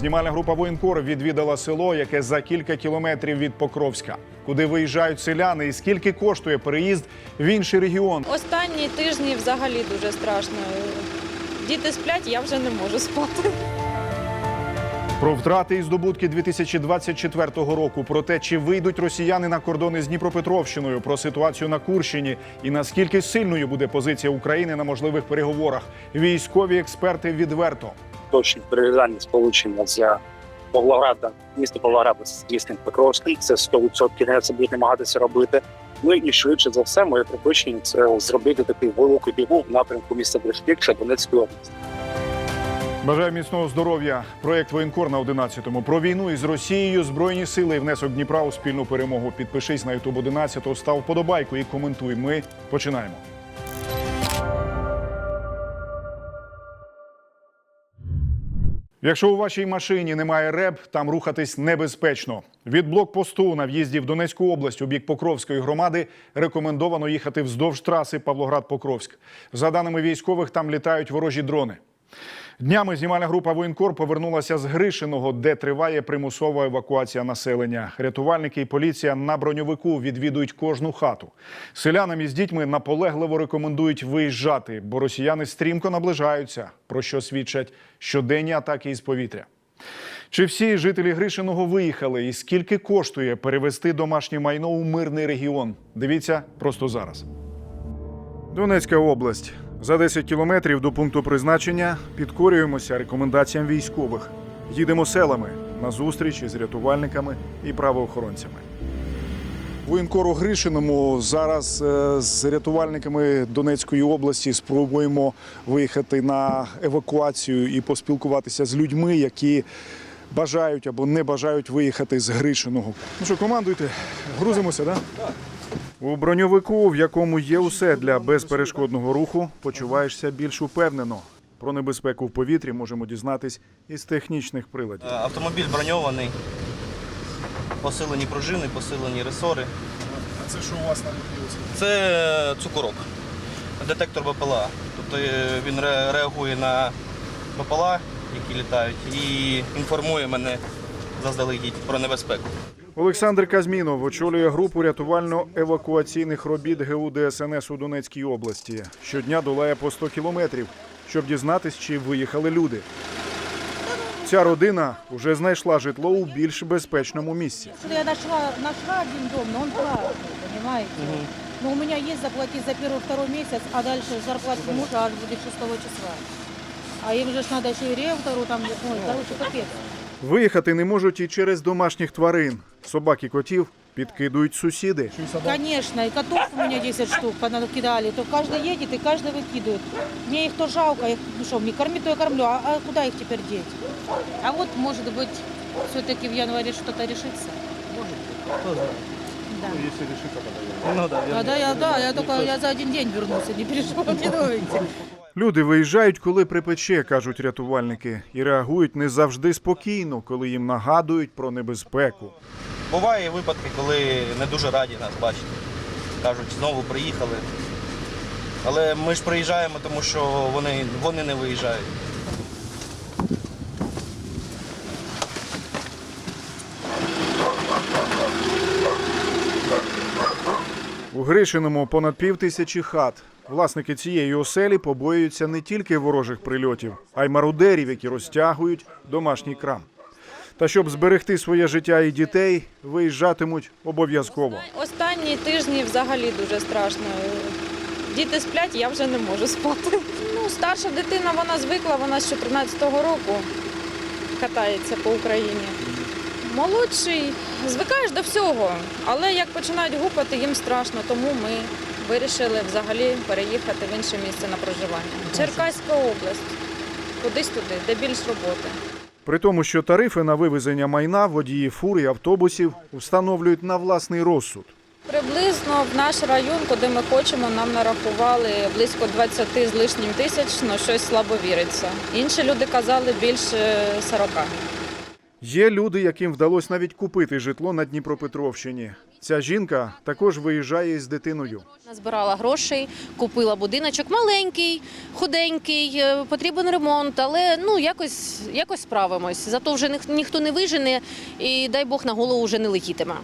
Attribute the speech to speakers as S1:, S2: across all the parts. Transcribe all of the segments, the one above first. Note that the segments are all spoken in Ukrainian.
S1: Знімальна група воєнкор відвідала село, яке за кілька кілометрів від Покровська, куди виїжджають селяни, і скільки коштує переїзд в інший регіон.
S2: Останні тижні взагалі дуже страшно. Діти сплять, я вже не можу спати.
S1: Про втрати і здобутки 2024 року, про те, чи вийдуть росіяни на кордони з Дніпропетровщиною, про ситуацію на Курщині і наскільки сильною буде позиція України на можливих переговорах. Військові експерти відверто.
S3: Точні перев'язання сполучення з Павлограда, міста Павлограда з містом Покровським. Це 100% не це намагатися робити. Ну і швидше за все, моє припущення це зробити такий великий бігу в напрямку міста Брешківка Донецької області.
S1: Бажаю міцного здоров'я. Проєкт воєнкор на 11-му. Про війну із Росією, збройні сили і внесок Дніпра у спільну перемогу. Підпишись на Ютуб 11, став вподобайку і коментуй. Ми починаємо. Якщо у вашій машині немає РЕБ, там рухатись небезпечно. Від блокпосту на в'їзді в Донецьку область у бік Покровської громади рекомендовано їхати вздовж траси Павлоград-Покровськ. За даними військових, там літають ворожі дрони. Днями знімальна група воєнкор повернулася з Гришиного, де триває примусова евакуація населення. Рятувальники і поліція на броньовику відвідують кожну хату. Селянам із дітьми наполегливо рекомендують виїжджати, бо росіяни стрімко наближаються, про що свідчать щоденні атаки із повітря. Чи всі жителі Гришиного виїхали і скільки коштує перевезти домашнє майно у мирний регіон? Дивіться просто зараз. Донецька область. За 10 кілометрів до пункту призначення підкорюємося рекомендаціям військових. Їдемо селами на зустріч із рятувальниками і правоохоронцями. Воєнкору Гришиному зараз е, з рятувальниками Донецької області спробуємо виїхати на евакуацію і поспілкуватися з людьми, які бажають або не бажають виїхати з Гришиного. Ну що, командуйте, грузимося, так? Да? У броньовику, в якому є усе для безперешкодного руху, почуваєшся більш упевнено. Про небезпеку в повітрі можемо дізнатись із технічних приладів.
S4: Е, Автомобіль броньований, посилені пружини, посилені ресори.
S1: А це що у вас там відбулося?
S4: Це цукорок, детектор БПЛА. Тобто е, він реагує на БПЛА, які літають, і інформує мене заздалегідь про небезпеку.
S1: Олександр Казмінов очолює групу рятувально-евакуаційних робіт ГУ ДСНС у Донецькій області. Щодня долає по 100 кілометрів, щоб дізнатись, чи виїхали люди. Ця родина вже знайшла житло у більш безпечному місці.
S5: Что я нашла, нашла один дом, но он платный, понимаете? Но у меня есть заплатить за первый, второй месяц, а дальше зарплата мужа аж будет 6 числа. А им же ж надо еще и риэлтору там, ой, короче, капец.
S1: Виїхати не можуть і через домашніх тварин. Собак і котів підкидують сусіди.
S5: Конечно, и котов у меня 10 штук кидали, то каждый едет и каждый выкидывает. Мне их то жалко, их, ну что, мне кормить, то я кормлю, а, а куда их теперь деть? А вот, может быть, все-таки в январе что-то решится. Да.
S4: Ну, да,
S5: А, да, я, да, я только я за один день вернулся, не переживайте, думайте.
S1: Люди виїжджають, коли припече, кажуть рятувальники, і реагують не завжди спокійно, коли їм нагадують про небезпеку.
S4: Буває випадки, коли не дуже раді нас бачити. Кажуть, знову приїхали. Але ми ж приїжджаємо, тому що вони, вони не виїжджають.
S1: У Гришиному понад пів тисячі хат. Власники цієї оселі побоюються не тільки ворожих прильотів, а й мародерів, які розтягують домашній крам. Та щоб зберегти своє життя і дітей, виїжджатимуть обов'язково.
S2: Останні тижні взагалі дуже страшно. Діти сплять, я вже не можу спати. Ну, старша дитина вона звикла, вона з 14-го року катається по Україні. Молодший звикаєш до всього, але як починають гупати, їм страшно, тому ми вирішили взагалі переїхати в інше місце на проживання. Черкаська область, кудись туди, де більш роботи.
S1: При тому, що тарифи на вивезення майна водії фур і автобусів встановлюють на власний розсуд.
S2: Приблизно в наш район, куди ми хочемо, нам нарахували близько 20 з лишнім тисяч, але щось слабо віриться. Інші люди казали більше 40.
S1: Є люди, яким вдалося навіть купити житло на Дніпропетровщині. Ця жінка також виїжджає із дитиною.
S6: Назбирала грошей, купила будиночок маленький, худенький, е, потрібен ремонт, але ну якось, якось справимось. Зато вже ніх- ніхто не вижене і дай Бог на голову вже не летітиме.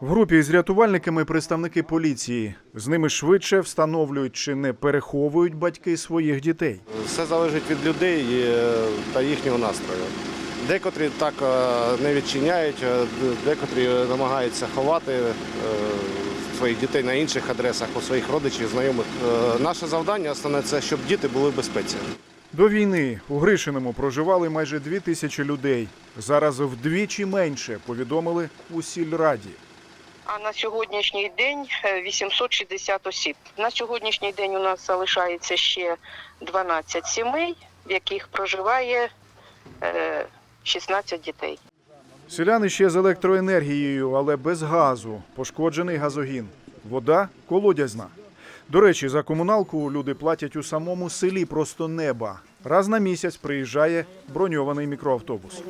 S1: В групі з рятувальниками представники поліції. З ними швидше встановлюють чи не переховують батьки своїх дітей.
S7: Все залежить від людей е, та їхнього настрою. Декотрі так е, не відчиняють, е, декотрі намагаються ховати е, своїх дітей на інших адресах у своїх родичів, знайомих. Е, Наше завдання основне це, щоб діти були в безпеці.
S1: До війни у Гришиному проживали майже дві тисячі людей. Зараз вдвічі менше повідомили у сільраді.
S8: А на сьогоднішній день е, 860 осіб. На сьогоднішній день у нас залишається ще 12 сімей, в яких проживає е, 16 дітей.
S1: Селяни ще з електроенергією, але без газу. Пошкоджений газогін. Вода колодязна. До речі, за комуналку люди платять у самому селі просто неба. Раз на місяць приїжджає броньований мікроавтобус.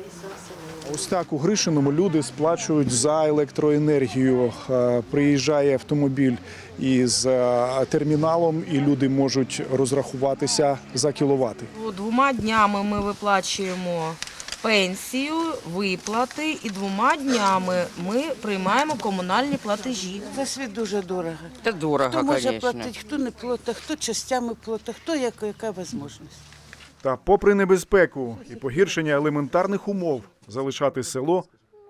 S1: Ось так у Гришиному люди сплачують за електроенергію. Е, Приїжджає автомобіль із е, терміналом, і люди можуть розрахуватися за кіловати.
S9: Двома днями ми виплачуємо пенсію, виплати, і двома днями ми приймаємо комунальні платежі.
S10: За світ дуже дорого.
S11: Та дорого,
S10: Хто може
S11: конечно.
S10: платити, хто не платить, хто частями платить, хто яка, яка можливість.
S1: Та попри небезпеку і погіршення елементарних умов, залишати село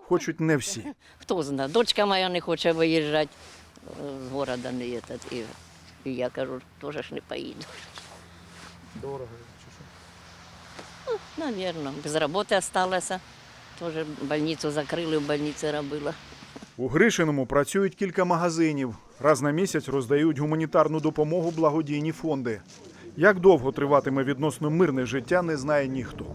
S1: хочуть не всі.
S11: Хто знає, дочка моя не хоче виїжджати е, з города, не этот, і, і я кажу, теж ж не поїду.
S1: Дорого.
S11: Навірно, без роботи залишилася. Теж больницю закрили, в больниці робила.
S1: У Гришиному працюють кілька магазинів. Раз на місяць роздають гуманітарну допомогу благодійні фонди. Як довго триватиме відносно мирне життя, не знає ніхто.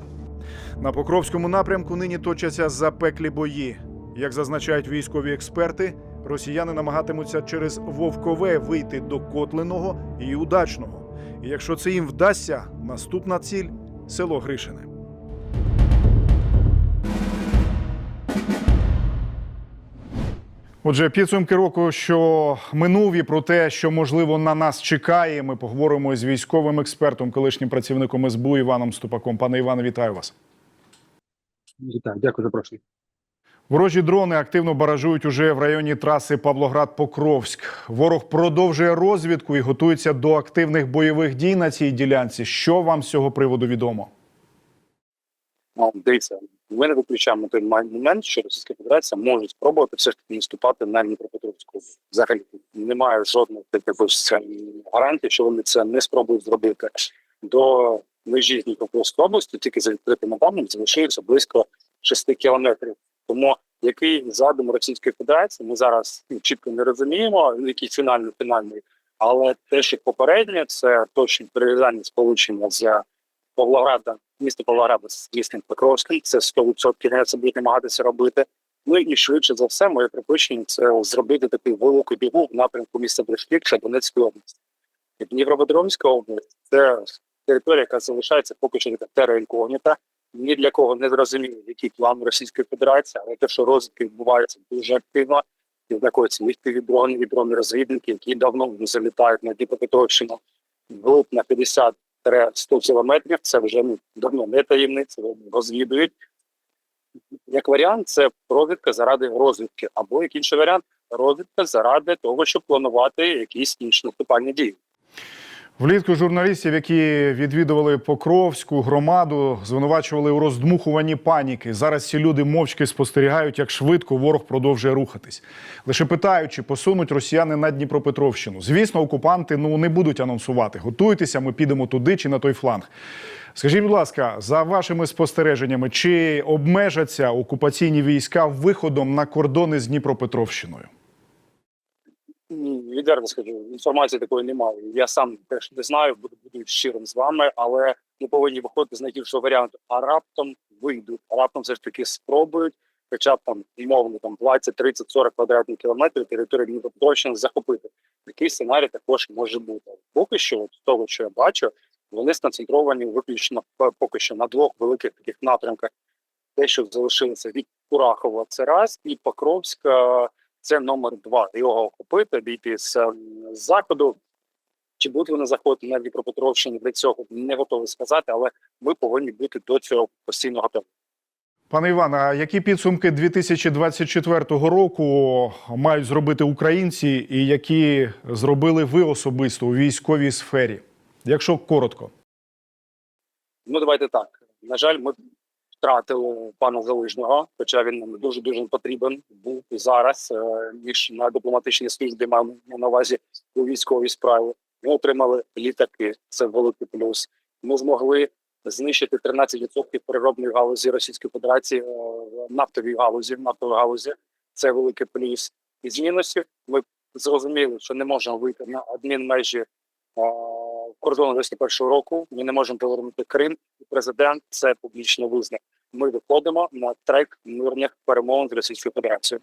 S1: На Покровському напрямку нині точаться запеклі бої. Як зазначають військові експерти, росіяни намагатимуться через Вовкове вийти до Котлиного і Удачного. І якщо це їм вдасться, наступна ціль село Гришине. Отже, підсумки року, що минув, і про те, що можливо на нас чекає, ми поговоримо з військовим експертом, колишнім працівником СБУ Іваном Ступаком. Пане Іване, вітаю вас.
S3: Вітаю, дякую за запрошення.
S1: Ворожі дрони активно баражують уже в районі траси Павлоград-Покровськ. Ворог продовжує розвідку і готується до активних бойових дій на цій ділянці. Що вам з цього приводу відомо?
S3: Ну, дивіться, ми не виключаємо той момент, що Російська Федерація може спробувати все ж таки наступати на Дніпропетровську. Взагалі немає жодних е, гарантій, що вони це не спробують зробити. До межі Дніпропетровської області тільки за відкритими даними залишилося близько 6 кілометрів. Тому який задум Російської Федерації, ми зараз ну, чітко не розуміємо, який фінальний фінальний, але те, що попереднє, це точно перев'язання сполучення з Павлограда, місто Павлограда з містом Покровським. Це 100% не це будуть намагатися робити. Ну і швидше за все, моє припущення це зробити такий великий бігу в напрямку міста Брешківка Донецької області. Дніпропетровська область це територія, яка залишається поки що тера інкогніта. Ні для кого не зрозуміло, який план Російської Федерації, але те, що розвитки відбуваються дуже активно, і знаходяться військові дрони, і розвідники, які давно залітають на Дніпропетровщину глиб на 50 100 кілометрів. Це вже ну, давно не таємниця, розвідують. Як варіант, це розвідка заради розвідки, або як інший варіант розвідка заради того, щоб планувати якісь інші наступальні дії.
S1: Влітку журналістів, які відвідували Покровську громаду, звинувачували у роздмухуванні паніки. Зараз ці люди мовчки спостерігають, як швидко ворог продовжує рухатись. Лише питають, чи посунуть росіяни на Дніпропетровщину. Звісно, окупанти ну не будуть анонсувати. Готуйтеся, ми підемо туди чи на той фланг. Скажіть, будь ласка, за вашими спостереженнями, чи обмежаться окупаційні війська виходом на кордони з Дніпропетровщиною?
S3: Ні, відверто скажу, інформації такої немає. Я сам теж не знаю, буду, буду щирим з вами, але ми повинні виходити з найгіршого варіанту. А раптом вийдуть, а раптом все ж таки спробують, хоча б там умовно там 20, 30, 40 квадратних кілометрів території Дніпропетровщини захопити. Такий сценарій також може бути. Поки що, з того, що я бачу, вони сконцентровані виключно поки що на двох великих таких напрямках. Те, що залишилося від Курахова, це раз, і Покровська це номер два. Його охопити, дійти з, ем, заходу. Чи будуть вони заходити на Дніпропетровщину для цього не готовий сказати, але ми повинні бути до цього постійно готові.
S1: Пане Іван, а які підсумки 2024 року мають зробити українці, і які зробили ви особисто у військовій сфері? Якщо коротко.
S3: Ну давайте так. На жаль, ми втратили пана Залижного, хоча він нам дуже дуже потрібен був і зараз, е, ніж на дипломатичній службі маємо на увазі у військовій справі. Ми отримали літаки. Це великий плюс. Ми змогли знищити 13% переробної галузі Російської Федерації, е, нафтовій галузі, В нафтовій галузі. Це великий плюс. Із мінусів ми зрозуміли, що не можемо вийти на адмінмежі е, кордону 91 року. Ми не можемо повернути Крим. І президент це публічно визнав. Ми виходимо на трек мирних перемовин з Російською Федерацією.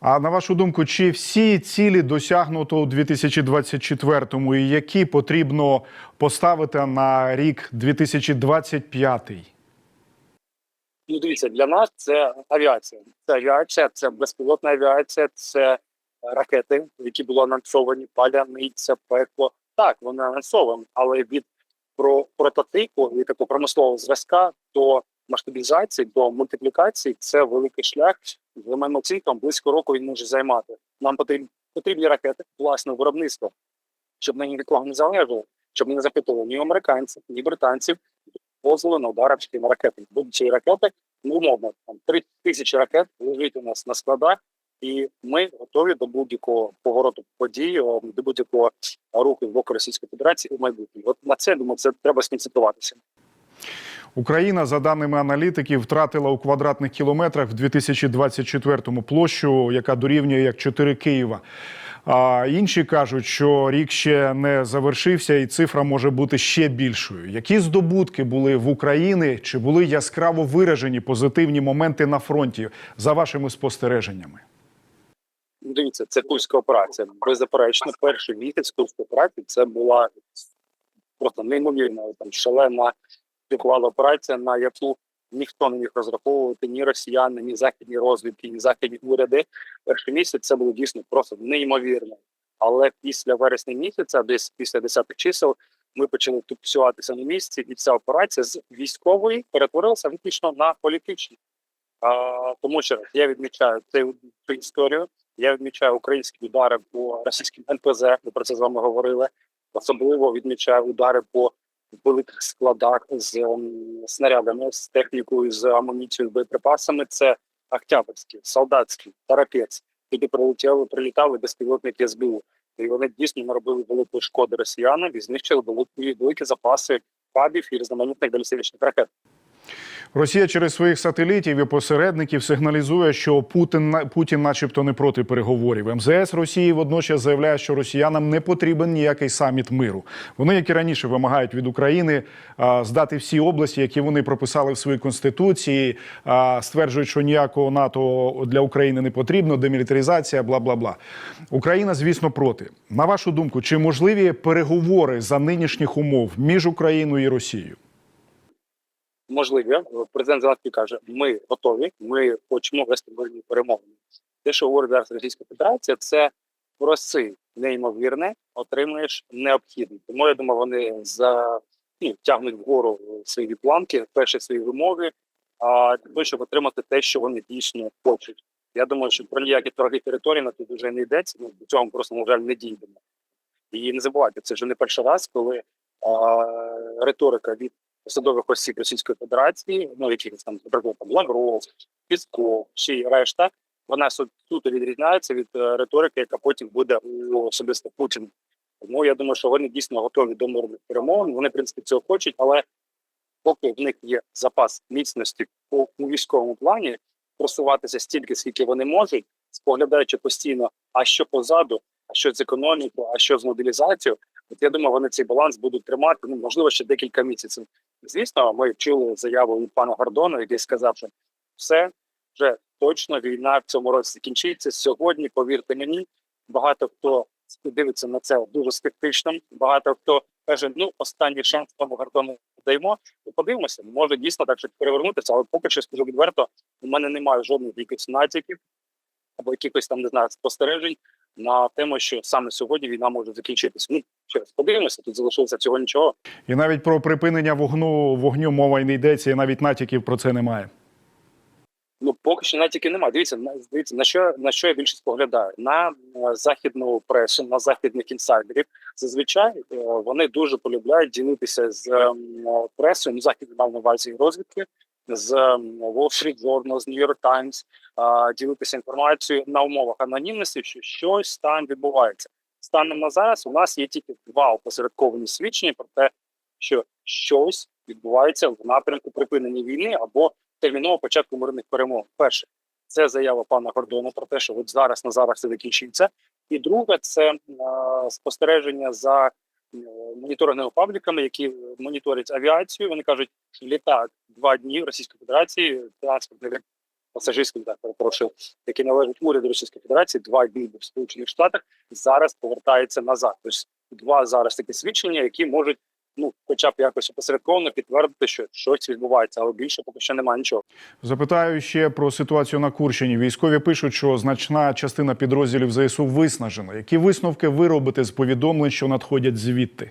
S1: А на вашу думку, чи всі цілі досягнуто у 2024-му і які потрібно поставити на рік 2025?
S3: Ну, дивіться, для нас це авіація. Це авіація, це безпілотна авіація, це ракети, які були анонсовані, паляниця, пекло. Так, вони анонсовані, але від про прототипу від такого промислового зразка до масштабізації, до мультиплікації це великий шлях. За мене оцінком близько року він може займати. Нам потрібні потрібні ракети власне виробництво, щоб на ні від кого не залежало, щоб ми не запитували ні американців, ні британців, дозволи на удар на ракети. Будь-ці ракети, ну умовно, там 3 тисячі ракет лежить у нас на складах, і ми готові до будь-якого повороту подій, до будь-якого руху з боку Російської Федерації у майбутньому. От на це думаю, це треба сконцентруватися.
S1: Україна, за даними аналітиків, втратила у квадратних кілометрах в 2024-му площу, яка дорівнює як 4 Києва. А інші кажуть, що рік ще не завершився, і цифра може бути ще більшою. Які здобутки були в Україні? Чи були яскраво виражені позитивні моменти на фронті за вашими спостереженнями?
S3: Дивіться, це курська операція. Беззаперечно, перший місяць курської операції це була просто неймовірна, там шалена піклала операція, на яку ніхто не міг розраховувати ні росіяни, ні західні розвідки, ні західні уряди. Перший місяць це було дійсно просто неймовірно. Але після вересня місяця, десь після 10 чисел, ми почали тупсюватися на місці, і ця операція з військової перетворилася виключно на політичну. А, тому що я відмічаю цю, цю історію. Я відмічаю українські удари по російським НПЗ. Ми про це з вами говорили. Особливо відмічаю удари по великих складах з ем, снарядами, з технікою, з амуніцією, з боєприпасами. Це Октябрьський, солдатський, Тарапець. Туди прилетіли, прилітали безпілотники СБУ. І вони дійсно наробили великої шкоди росіянам і знищили великі, великі запаси кабів і різноманітних балістичних ракет.
S1: Росія через своїх сателітів і посередників сигналізує, що Путін, Путін, начебто, не проти переговорів. МЗС Росії водночас заявляє, що росіянам не потрібен ніякий саміт миру. Вони, як і раніше, вимагають від України здати всі області, які вони прописали в своїй конституції, стверджують, що ніякого НАТО для України не потрібно, демілітаризація, бла бла бла. Україна, звісно, проти. На вашу думку, чи можливі переговори за нинішніх умов між Україною і Росією?
S3: Можливі. Президент Зеленський каже: ми готові, ми хочемо вести мирні перемовини. Те, що говорить зараз Російська Федерація, це проси неймовірне, отримуєш необхідне. Тому я думаю, вони за ну, тягнуть вгору свої планки, перші свої вимоги, а того, щоб отримати те, що вони дійсно хочуть. Я думаю, що про ніякі торги території на тут вже не йдеться. Ну до цього просто на жаль не дійдемо. І не забувайте, це вже не перший раз, коли а, риторика від посадових осіб Російської Федерації, ну якихось там, наприклад, Лавров, Пісков чи решта, вона суто відрізняється від е, риторики, яка потім буде у особисто Путіна. Тому я думаю, що вони дійсно готові до мирних перемовин. Вони, в принципі, цього хочуть, але поки в них є запас міцності у, у військовому плані, просуватися стільки, скільки вони можуть, споглядаючи постійно, а що позаду, а що з економікою, а що з мобілізацією. От я думаю, вони цей баланс будуть тримати ну можливо ще декілька місяців. Звісно, ми чули заяву від пана Гордона, який сказав, що все вже точно війна в цьому році закінчиться. Сьогодні, повірте мені, багато хто дивиться на це дуже скептично. Багато хто каже: ну останній шанс пану Гордону даємо. Ну, подивимося, може дійсно так щось перевернутися, але поки що скажу відверто, у мене немає жодних якихось натяків або якихось там не знаю спостережень на тему, що саме сьогодні війна може закінчитися. Ну ще раз подивимося, тут залишилося цього нічого.
S1: І навіть про припинення вогну вогню мова й не йдеться, і навіть натяків про це немає.
S3: Ну поки що натяки немає. Дивіться, на дивіться на що на що я більше споглядаю на е, західну пресу, на західних інсайдерів. Зазвичай е, вони дуже полюбляють ділитися з е, пресою, ну західні мав на увазі розвідки з Wall Street Journal, з New York Times, е, ділитися інформацією на умовах анонімності, що щось там відбувається. Станом на зараз у нас є тільки два опосередковані свідчення про те, що щось відбувається в напрямку припинення війни або терміново початку мирних перемог. Перше, це заява пана Гордона про те, що от зараз на зараз це закінчиться. І друге, це е, спостереження за е, моніторинговими пабліками, які моніторять авіацію. Вони кажуть, що літак два дні в Російській Федерації, транспортний літак, пасажирський літак, перепрошую, який належить уряду Російської Федерації, два дні в Сполучених Штатах, зараз повертається назад. Тобто два зараз такі свідчення, які можуть ну, хоча б якось опосередковано підтвердити, що щось відбувається, але більше поки що немає нічого.
S1: Запитаю ще про ситуацію на Курщині. Військові пишуть, що значна частина підрозділів ЗСУ виснажена. Які висновки ви робите з повідомлень, що надходять звідти?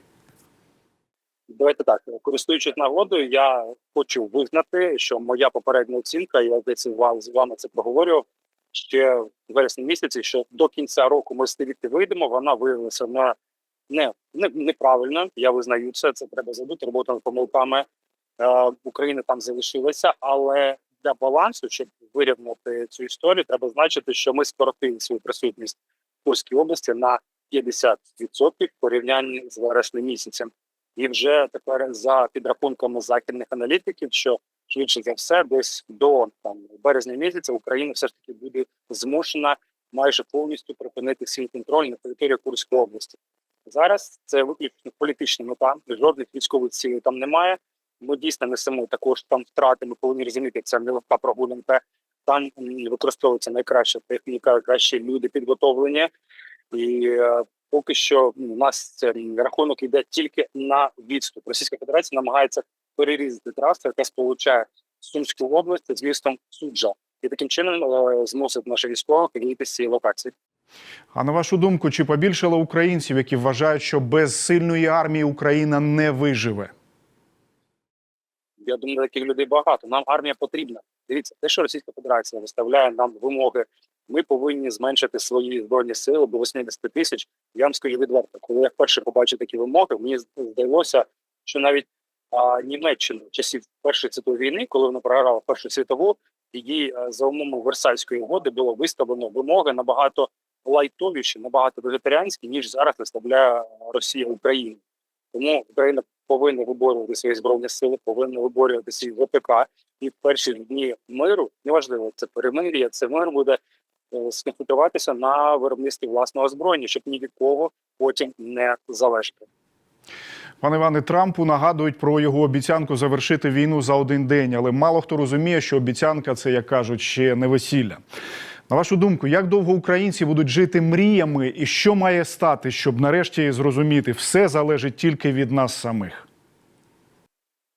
S3: Давайте так, користуючись нагодою, я хочу визнати, що моя попередня оцінка, я десь з вами це проговорював ще в вересні місяці, що до кінця року ми з звідти вийдемо. Вона виявилася на не, не неправильно. Я визнаю це. Це треба забути. Робота над помилками е, України там залишилася, але для балансу, щоб вирівняти цю історію, треба значити, що ми скоротили свою присутність в Курській області на 50% в порівнянні з вереснем місяцем. І вже тепер за підрахунками західних аналітиків, що швидше за все, десь до там березня місяця Україна все ж таки буде змушена майже повністю припинити свій контроль на території Курської області. Зараз це виключно політична мета, жодних військових цілей там немає. Ми дійсно несемо також там втрати. Ми повинні розуміти, це нелегка прогулянка. Там використовується найкраща техніка, кращі люди підготовлені. І е, поки що ну, у нас рахунок йде тільки на відступ. Російська Федерація намагається перерізати трасу, яка сполучає Сумську область з містом Суджа, і таким чином е, змусить наших військових з цієї локації.
S1: А на вашу думку, чи побільшало українців, які вважають, що без сильної армії Україна не виживе?
S3: Я думаю, таких людей багато. Нам армія потрібна. Дивіться, те, що Російська Федерація виставляє нам вимоги, ми повинні зменшити свої збройні сили до 80 тисяч. Я вам скажу відверто, коли я вперше побачив такі вимоги, мені здалося, що навіть а, Німеччина часів Першої світової війни, коли вона програла Першу світову, її а, за умовами Версальської угоди було виставлено вимоги набагато лайтовіші, набагато вегетаріанські, ніж зараз виставляє Росія Україні. Тому Україна повинна виборювати свої збройні сили, повинна виборювати свій ВПК. І в перші дні миру, неважливо, це перемир'я, це мир буде е, сконцентруватися на виробництві власного озброєння, щоб ні від кого потім не залежати.
S1: Пане Іване, Трампу нагадують про його обіцянку завершити війну за один день, але мало хто розуміє, що обіцянка це, як кажуть, ще не весілля. На вашу думку, як довго українці будуть жити мріями, і що має стати, щоб нарешті зрозуміти, все залежить тільки від нас самих?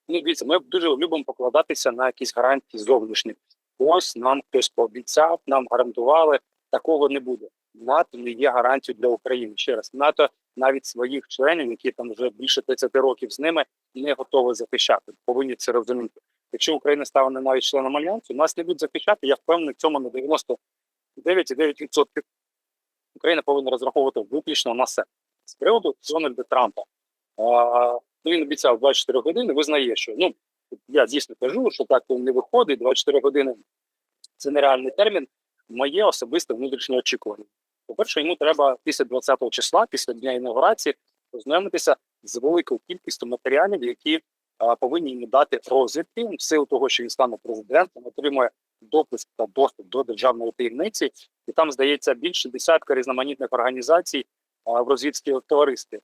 S3: Ну, дивіться, ми дуже любимо покладатися на якісь гарантії зовнішні. Ось нам хтось пообіцяв, нам гарантували. Такого не буде. НАТО не є гарантією для України. Ще раз, НАТО навіть своїх членів, які там вже більше 30 років з ними, не готові захищати. Повинні це розуміти. Якщо Україна стане навіть членом альянсу, нас не будуть захищати. Я впевнений в цьому на 99,9%. Україна повинна розраховувати виключно на себе. З приводу Дональда Трампа. Він обіцяв 24 години. Визнає, що ну я дійсно кажу, що так не виходить. 24 години це нереальний термін. Моє особисте внутрішнє очікування. По-перше, йому треба після 20-го числа, після дня інаугурації, ознайомитися з великою кількістю матеріалів, які а, повинні йому дати розвідки в силу того, що він стане президентом, отримує допуск та доступ до державної таємниці, і там здається більше десятка різноманітних організацій а, в розвідській товаристві.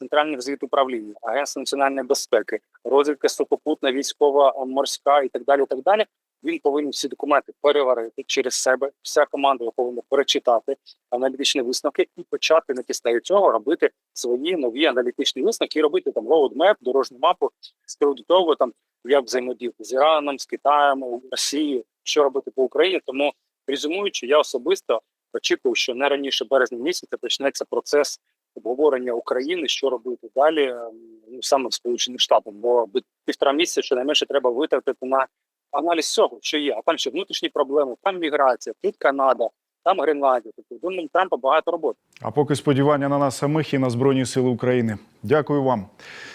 S3: Центральне розвідуправління, Агентство національної безпеки, розвідка сухопутна, військова, морська і так далі. І так далі. Він повинен всі документи переварити через себе. Вся команда повинна перечитати аналітичні висновки і почати на підставі цього робити свої нові аналітичні висновки, і робити там роудмеп, дорожню мапу з приводу того, там як взаємодіяти з Іраном, з Китаєм, Росією, що робити по Україні. Тому Резюмуючи, я особисто очікував, що не раніше березня місяця почнеться процес обговорення України, що робити далі, ем, ну саме в Сполучених Штатах, бо півтора місяця щонайменше треба витратити на аналіз всього, що є. А там ще внутрішні проблеми, там міграція, тут Канада, там Гренландія. Тобто Дональда Трампа багато роботи.
S1: А поки сподівання на нас самих і на Збройні Сили України. Дякую вам.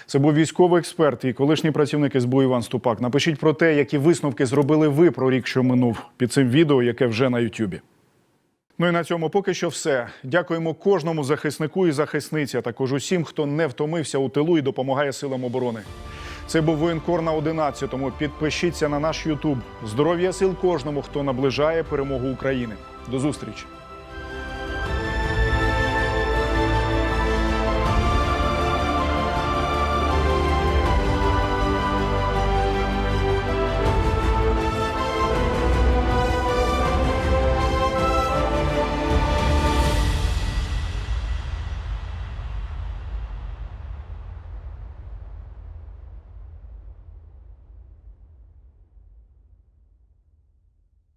S1: Це був військовий експерт і колишній працівник СБУ Іван Ступак. Напишіть про те, які висновки зробили ви про рік, що минув під цим відео, яке вже на Ютубі. Ну і на цьому поки що все. Дякуємо кожному захиснику і захисниці, а також усім, хто не втомився у тилу і допомагає силам оборони. Це був воєнкор на 11-му. Підпишіться на наш Ютуб. Здоров'я сил кожному, хто наближає перемогу України. До зустрічі!